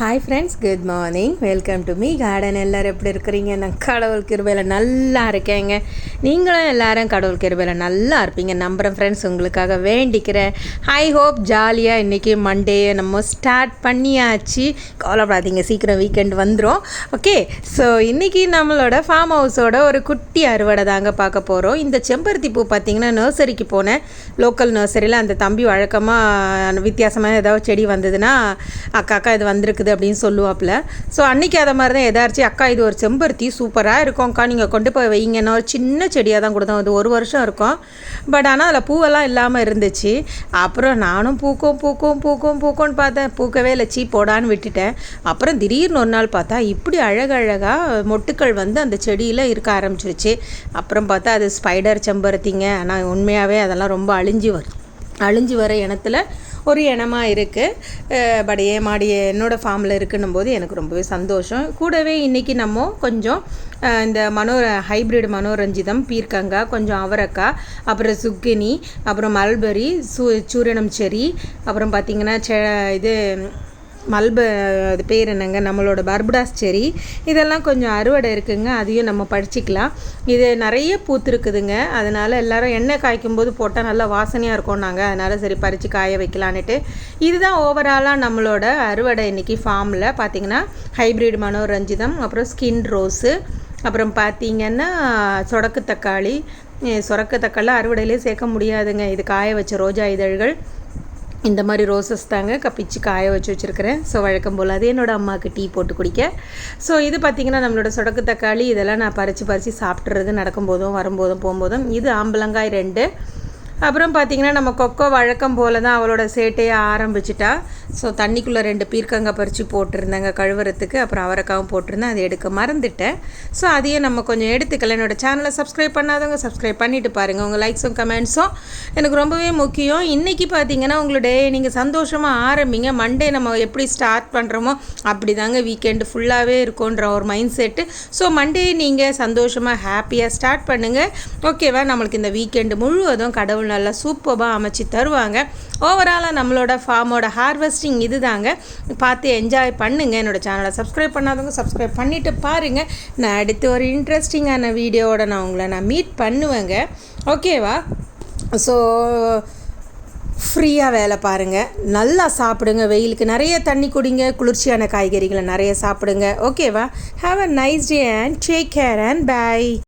Hi friends good morning welcome to me garden எல்லோரும் எப்படி இருக்கிறீங்க? நான் கடவுள் கிருபையில் நல்லா இருக்கேங்க. நீங்களும் எல்லாரும் கடவுள் கிருபையில் நல்லா இருப்பீங்க. நம்புகிறேன் ஃப்ரெண்ட்ஸ் உங்களுக்காக வேண்டிக்கிறேன். ஐ ஹோப் ஜாலியாக இன்றைக்கி மண்டே நம்ம ஸ்டார்ட் பண்ணியாச்சு. கவலைப்படாதீங்க சீக்கிரம் வீக்கெண்ட் வந்துடும் ஓகே ஸோ இன்றைக்கி நம்மளோட ஃபார்ம் ஹவுஸோட ஒரு குட்டி அறுவடை தாங்க பார்க்க போகிறோம் இந்த செம்பருத்தி பூ பார்த்திங்கன்னா நர்சரிக்கு போனேன். லோக்கல் நர்சரியில் அந்த தம்பி வழக்கமாக வித்தியாசமாக ஏதாவது செடி வந்ததுன்னா அக்கா அக்கா இது வந்திருக்குது. வருது அப்படின்னு சொல்லுவாப்பில். ஸோ அன்றைக்கி அதை மாதிரி தான் எதாச்சும் அக்கா இது ஒரு செம்பருத்தி சூப்பராக இருக்கும்க்கா நீங்கள் கொண்டு போய் வைங்கன்னா ஒரு சின்ன செடியாக தான் கொடுத்தோம் அது ஒரு வருஷம் இருக்கும். பட் ஆனால் அதில் பூவெல்லாம் இல்லாமல் இருந்துச்சு. அப்புறம் நானும் பூக்கும் பூக்கும் பூக்கும் பூக்கும்னு பார்த்தேன். பூக்கவே இல்லை. சீ போடான்னு விட்டுட்டேன். அப்புறம் திடீர்னு ஒரு நாள் பார்த்தா இப்படி அழகழகாக மொட்டுக்கள் வந்து அந்த செடியில் இருக்க ஆரம்பிச்சிருச்சு. அப்புறம் பார்த்தா அது ஸ்பைடர் செம்பருத்திங்க. ஆனால் உண்மையாகவே அதெல்லாம் ரொம்ப அழிஞ்சு வரும் அழிஞ்சு வர இனத்தில் ஒரு இனமாக இருக்குது பட் ஏமாடி என்னோடய ஃபார்மில் இருக்குன்னும் போது எனக்கு ரொம்பவே சந்தோஷம். கூடவே இன்றைக்கி நம்ம கொஞ்சம் இந்த மனோ ஹைப்ரிட் மனோரஞ்சிதம் பீர்க்கங்காய் கொஞ்சம் அவரக்காய் அப்புறம் சுக்கினி அப்புறம் மல்பரி சூ சூரியனம் செரி அப்புறம் பார்த்திங்கன்னா செ இது மல்ப அது பேர் என்னங்க? நம்மளோட பர்படாஸ் செரி. இதெல்லாம் கொஞ்சம் அறுவடை இருக்குங்க. அதையும் நம்ம படிச்சிக்கலாம் இது நிறைய பூத்துருக்குதுங்க. அதனால் எல்லோரும் எண்ணெய் காய்க்கும் போது போட்டால் நல்லா வாசனையாக இருக்கும் நாங்கள் அதனால் சரி பறித்து காய வைக்கலான்ட்டு இதுதான் ஓவராலாக நம்மளோட அறுவடை இன்றைக்கி ஃபார்மில் பார்த்திங்கன்னா ஹைப்ரிட் மனோரஞ்சிதம் அப்புறம் ஸ்கின் ரோஸு அப்புறம் பார்த்திங்கன்னா சொடக்கு தக்காளி. சொரக்க தக்காளி அறுவடையிலே சேர்க்க முடியாதுங்க. இது காய வச்ச ரோஜா இதழ்கள். இந்த மாதிரி ரோசஸ் தாங்க கப்பிச்சு காய வச்சு வச்சுருக்கிறேன். ஸோ வழக்கம் போல் அது என்னோடய அம்மாவுக்கு டீ போட்டு குடிக்க. ஸோ இது பார்த்திங்கன்னா நம்மளோட சொடக்கு தக்காளி இதெல்லாம் நான் பறித்து பறித்து சாப்பிட்றது நடக்கும்போதும் வரும்போதும் போகும்போதும் இது ஆம்பளங்காய் ரெண்டு. அப்புறம் பார்த்திங்கன்னா நம்ம கொக்கோ வழக்கம் போல் தான் அவளோட சேட்டையை ஆரம்பிச்சிட்டா. ஸோ தண்ணிக்குள்ளே ரெண்டு பீர்க்கங்காய் பறித்து போட்டிருந்தேங்க கழுவுறதுக்கு. அப்புறம் அவரைக்காவும் போட்டிருந்தேன் அதை எடுக்க மறந்துட்டேன். ஸோ அதையே நம்ம கொஞ்சம் எடுத்துக்கல. என்னோடய சேனலை சப்ஸ்கிரைப் பண்ணாதவங்க சப்ஸ்கிரைப் பண்ணிவிட்டு பாருங்கள் உங்கள் லைக்ஸும் கமெண்ட்ஸும் எனக்கு ரொம்பவே முக்கியம். இன்றைக்கி பார்த்தீங்கன்னா உங்களுடைய நீங்கள் சந்தோஷமாக ஆரம்பிங்க. மண்டே நம்ம எப்படி ஸ்டார்ட் பண்ணுறோமோ அப்படி தாங்க வீக்கெண்டு ஃபுல்லாகவே இருக்கும்ன்ற ஒரு மைண்ட் செட்டு ஸோ மண்டே நீங்கள் சந்தோஷமாக ஹாப்பியாக ஸ்டார்ட் பண்ணுங்கள் ஓகேவா நம்மளுக்கு இந்த வீக்கெண்டு முழுவதும் கடவுள் நல்லா சூப்பராக அமைச்சு தருவாங்க. ஓவராலாக நம்மளோட ஃபார்மோட இன்ட்ரெஸ்டிங் இது தாங்க பார்த்து என்ஜாய் பண்ணுங்கள் என்னோடய சேனலை சப்ஸ்கிரைப் பண்ணாதவங்க சப்ஸ்கிரைப் பண்ணிவிட்டு பாருங்கள் நான் அடுத்து ஒரு இன்ட்ரெஸ்டிங்கான வீடியோவோட நான் உங்களை நான் மீட் பண்ணுவேங்க. ஓகேவா ஸோ ஃப்ரீயாக வேலை பாருங்கள் நல்லா சாப்பிடுங்க. வெயிலுக்கு நிறைய தண்ணி குடிங்க. குளிர்ச்சியான காய்கறிகளை நிறைய சாப்பிடுங்க. ஓகேவா have a nice day and take care and bye